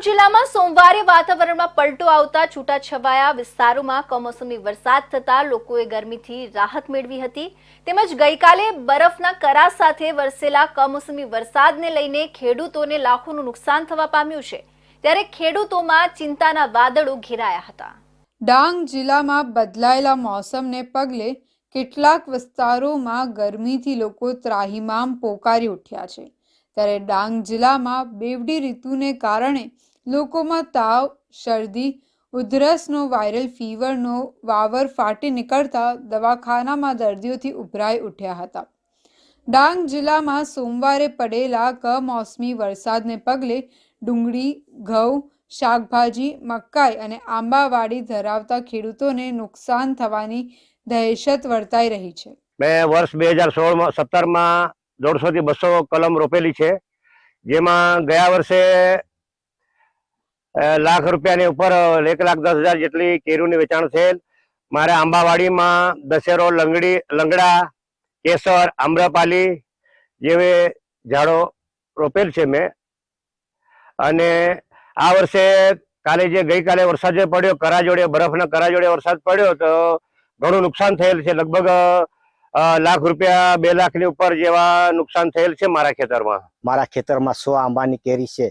ડાંગ જિલ્લામાં સોમવારે વાતાવરણમાં પલટો આવતા છૂટાછવાયા વિસ્તારોમાં કમોસમી વરસાદ થતા લોકોએ ગરમીથી રાહત મેળવી હતી. તેમજ ગઈકાલે બરફના કરા સાથે વરસેલા કમોસમી વરસાદને લઈને ખેડૂતોને લાખોનું નુકસાન થવા પામ્યું છે. ત્યારે ખેડૂતોમાં ચિંતાના વાદળો ઘેરાયા હતા. ડાંગ જિલ્લામાં બદલાયેલા મોસમને પગલે કેટલાક વિસ્તારોમાં ગરમીથી લોકો ત્રાહિમામ પોકારી ઉઠ્યા છે. ત્યારે ડાંગ જિલ્લામાં બેવડી ઋતુને કારણે લોકોમાં તાવ, શરદી, ઉધરસનો વાયરલ ફીવરનો વાવર ફાટી નીકળતા દવાખાનામાં દર્દીઓથી ઉભરાઈ ઉઠ્યા હતા. ડાંગ જિલ્લામાં સોમવારે પડેલા કમોસમી વરસાદને પગલે ડુંગળી, ઘઉં, શાકભાજી, મકાઈ અને આંબાવાડી ધરાવતા ખેડૂતોને નુકસાન થવાની દહેશત વર્તાઈ રહી છે. મેં વર્ષ બે હજાર સોળમાં, સત્તરમાં દોઢસો થી બસો કલમ રોપેલી છે, જેમાં ગયા વર્ષે લાખ રૂપિયાની ઉપર એક લાખ દસ હજાર જેટલી કેરીઓની વેચાણ થયેલ. મારે આંબાવાડીમાં દશેરો, લંગડી, લંગડા, કેસર, આમ્રપાલી જેવી ઝાડો રોપેલ છે મેં. અને આ વર્ષે કાલે જે ગઈકાલે વરસાદ જે પડ્યો, કરા જોડે, બરફના કરા જોડે વરસાદ પડ્યો, તો ઘણું નુકસાન થયેલ છે. લગભગ લાખ રૂપિયા બે લાખની ઉપર જેવા નુકસાન થયેલ છે મારા ખેતરમાં. મારા ખેતરમાં સો આંબાની કેરી છે.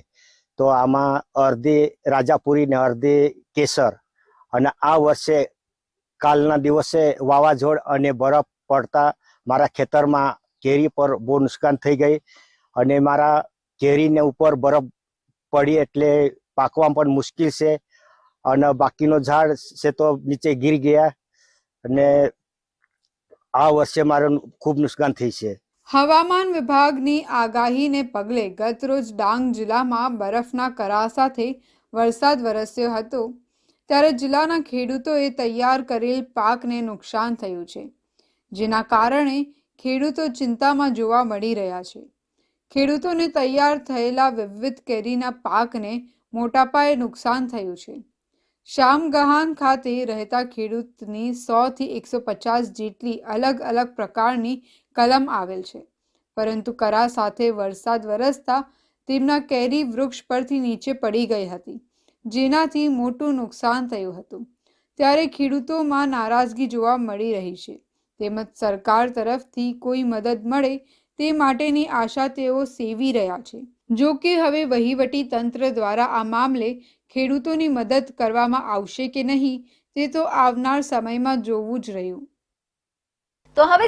તો આમાં અડધી રાજાપુરી ને અડધી કેસર. અને આ વર્ષે કાલના દિવસે વાવાઝોડ અને બરફ પડતા મારા ખેતરમાં કેરી પર બહુ નુકસાન થઈ ગઈ. અને મારા કેરીને ઉપર બરફ પડી એટલે પાકવા પણ મુશ્કેલ છે. અને બાકીનો ઝાડ છે તો નીચે ગીર ગયા. અને આ વર્ષે મારે ખૂબ નુકસાન થઈ છે. હવામાન વિભાગની આગાહીને પગલે ગતરોજ ડાંગ જિલ્લામાં બરફના કરા સાથે વરસાદ વરસ્યો હતો. ત્યારે જિલ્લાના ખેડૂતોએ તૈયાર કરેલ પાકને નુકસાન થયું છે, જેના કારણે ખેડૂતો ચિંતામાં જોવા મળી રહ્યા છે. ખેડૂતોને તૈયાર થયેલા વિવિધ કેરીના પાકને મોટા પાયે નુકસાન થયું છે. શામગહાન ખાતે રહેતા ખેડૂતની સોથી એકસો પચાસ જેટલી અલગ અલગ પ્રકારની કલમ આવેલ છે. પરંતુ કરા સાથે વરસાદ વરસતા તેમના કેરી વૃક્ષ પરથી નીચે પડી ગઈ હતી, જેનાથી મોટું નુકસાન થયું હતું. ત્યારે ખેડૂતોમાં નારાજગી જોવા મળી રહી છે. તેમજ સરકાર તરફથી કોઈ મદદ મળે તે માટેની આશા તેઓ સેવી રહ્યા છે. જો કે હવે વહીવટી તંત્ર દ્વારા આ મામલે ખેડૂતોની મદદ કરવામાં આવશે કે નહીં, તે તો આવનાર સમયમાં જોવું જ રહ્યું. તો હવે